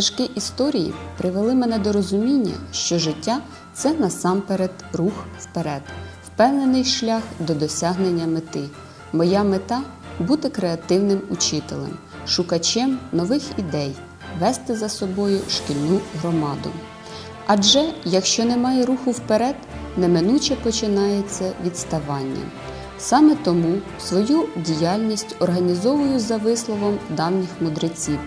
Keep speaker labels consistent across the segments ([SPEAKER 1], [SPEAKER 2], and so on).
[SPEAKER 1] Стежки історії привели мене до розуміння, що життя це насамперед рух вперед, впевнений шлях до досягнення мети. Моя мета бути креативним учителем, шукачем нових ідей, вести за собою шкільну громаду. Адже якщо немає руху вперед, неминуче починається відставання. Саме тому свою діяльність організовую за висловом давніх мудреців: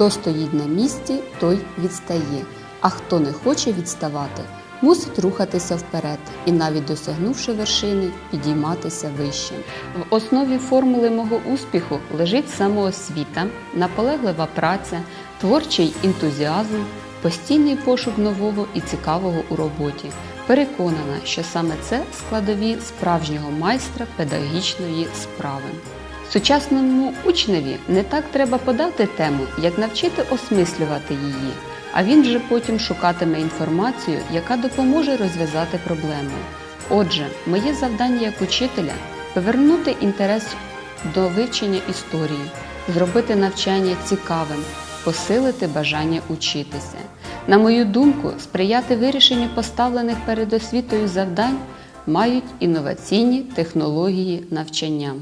[SPEAKER 1] хто стоїть на місці, той відстає, а хто не хоче відставати, мусить рухатися вперед і, навіть досягнувши вершини, підійматися вище. В основі формули мого успіху лежить самоосвіта, наполеглива праця, творчий ентузіазм, постійний пошук нового і цікавого у роботі. Переконана, що саме це складові справжнього майстра педагогічної справи. Сучасному учневі не так треба подати тему, як навчити осмислювати її, а він вже потім шукатиме інформацію, яка допоможе розв'язати проблему. Отже, моє завдання як учителя повернути інтерес до вивчення історії, зробити навчання цікавим, посилити бажання учитися. На мою думку, сприяти вирішенню поставлених перед освітою завдань мають інноваційні технології навчання.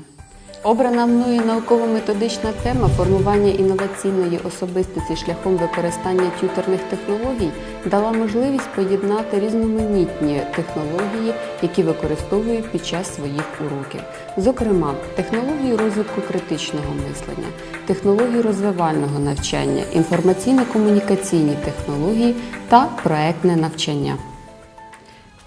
[SPEAKER 1] Обрана мною науково-методична тема формування інноваційної особистості шляхом використання тюторних технологій дала можливість поєднати різноманітні технології, які використовую під час своїх уроків. Зокрема, технології розвитку критичного мислення, технології розвивального навчання, інформаційно-комунікаційні технології та проектне навчання.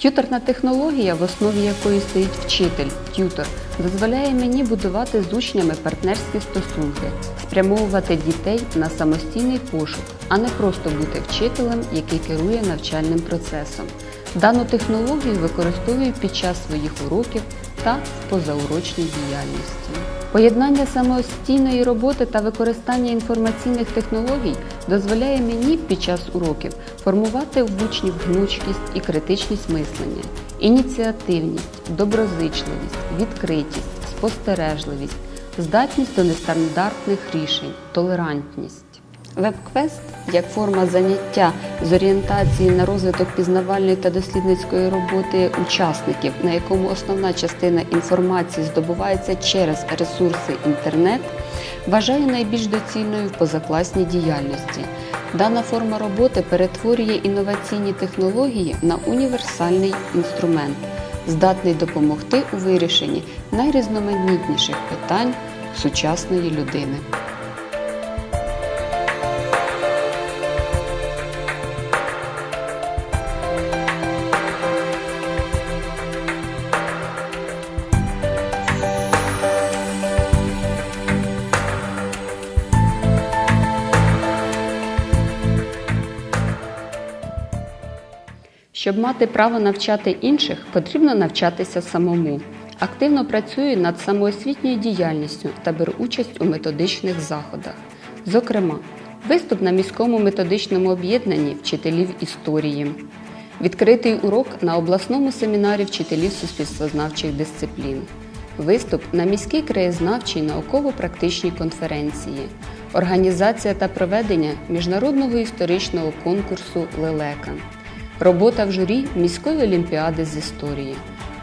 [SPEAKER 1] Тюторна технологія, в основі якої стоїть вчитель, тютор, дозволяє мені будувати з учнями партнерські стосунки, спрямовувати дітей на самостійний пошук, а не просто бути вчителем, який керує навчальним процесом. Дану технологію використовую під час своїх уроків та позаурочній діяльності. Поєднання самостійної роботи та використання інформаційних технологій дозволяє мені під час уроків формувати в учнів гнучкість і критичність мислення, ініціативність, доброзичливість, відкритість, спостережливість, здатність до нестандартних рішень, толерантність. Веб-квест як форма заняття з орієнтації на розвиток пізнавальної та дослідницької роботи учасників, на якому основна частина інформації здобувається через ресурси інтернет, вважаю найбільш доцільною в позакласній діяльності. Дана форма роботи перетворює інноваційні технології на універсальний інструмент, здатний допомогти у вирішенні найрізноманітніших питань сучасної людини. Щоб мати право навчати інших, потрібно навчатися самому. Активно працюю над самоосвітньою діяльністю та беру участь у методичних заходах. Зокрема, виступ на міському методичному об'єднанні вчителів історії, відкритий урок на обласному семінарі вчителів суспільствознавчих дисциплін, виступ на міській краєзнавчій науково-практичній конференції, організація та проведення міжнародного історичного конкурсу Лелека. Робота в журі міської олімпіади з історії,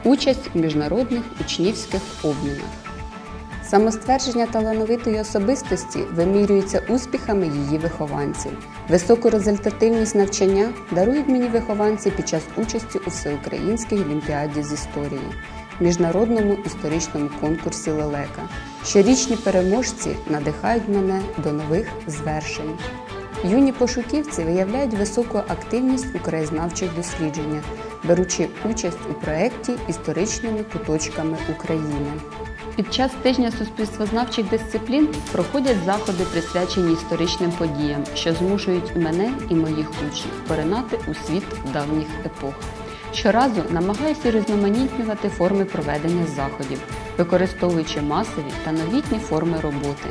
[SPEAKER 1] участь в міжнародних учнівських обмінах. Самоствердження талановитої особистості вимірюється успіхами її вихованців. Високу результативність навчання дарують мені вихованці під час участі у всеукраїнській олімпіаді з історії, міжнародному історичному конкурсі Лелека. Щорічні переможці надихають мене до нових звершень. Юні пошуківці виявляють високу активність у краєзнавчих дослідженнях, беручи участь у проєкті історичними куточками України. Під час тижня суспільствознавчих дисциплін проходять заходи, присвячені історичним подіям, що змушують мене, і моїх учнів поринати у світ давніх епох. Щоразу намагаюся різноманітнювати форми проведення заходів, використовуючи масові та новітні форми роботи,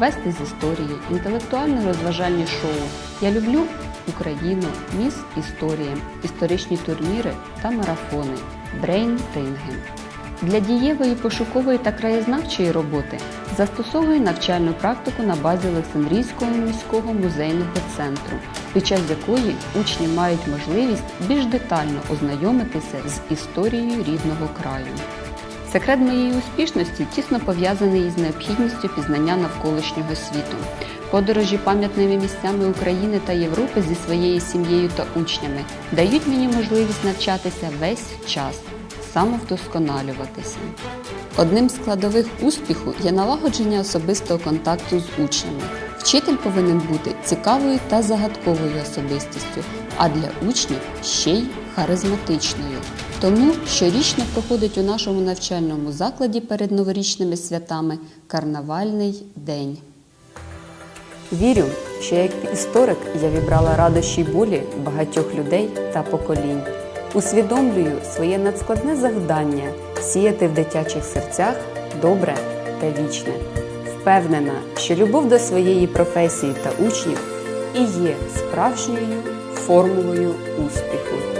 [SPEAKER 1] квести з історії, інтелектуально-розважальні шоу. Я люблю Україну, міс історії, історичні турніри та марафони, брейн-ринги. Для дієвої пошукової та краєзнавчої роботи Застосовую навчальну практику на базі Олександрійського міського музейного центру, під час якої учні мають можливість більш детально ознайомитися з історією рідного краю. Секрет моєї успішності тісно пов'язаний із необхідністю пізнання навколишнього світу. Подорожі пам'ятними місцями України та Європи зі своєю сім'єю та учнями дають мені можливість навчатися весь час, самовдосконалюватися. Одним з складових успіху є налагодження особистого контакту з учнями. Вчитель повинен бути цікавою та загадковою особистістю, а для учнів ще й харизматичною. Тому щорічно проходить у нашому навчальному закладі перед новорічними святами карнавальний день. Вірю, що як історик я вібрала радощі й болі багатьох людей та поколінь. Усвідомлюю своє надскладне завдання сіяти в дитячих серцях добре та вічне. Впевнена, що любов до своєї професії та учнів і є справжньою формулою успіху.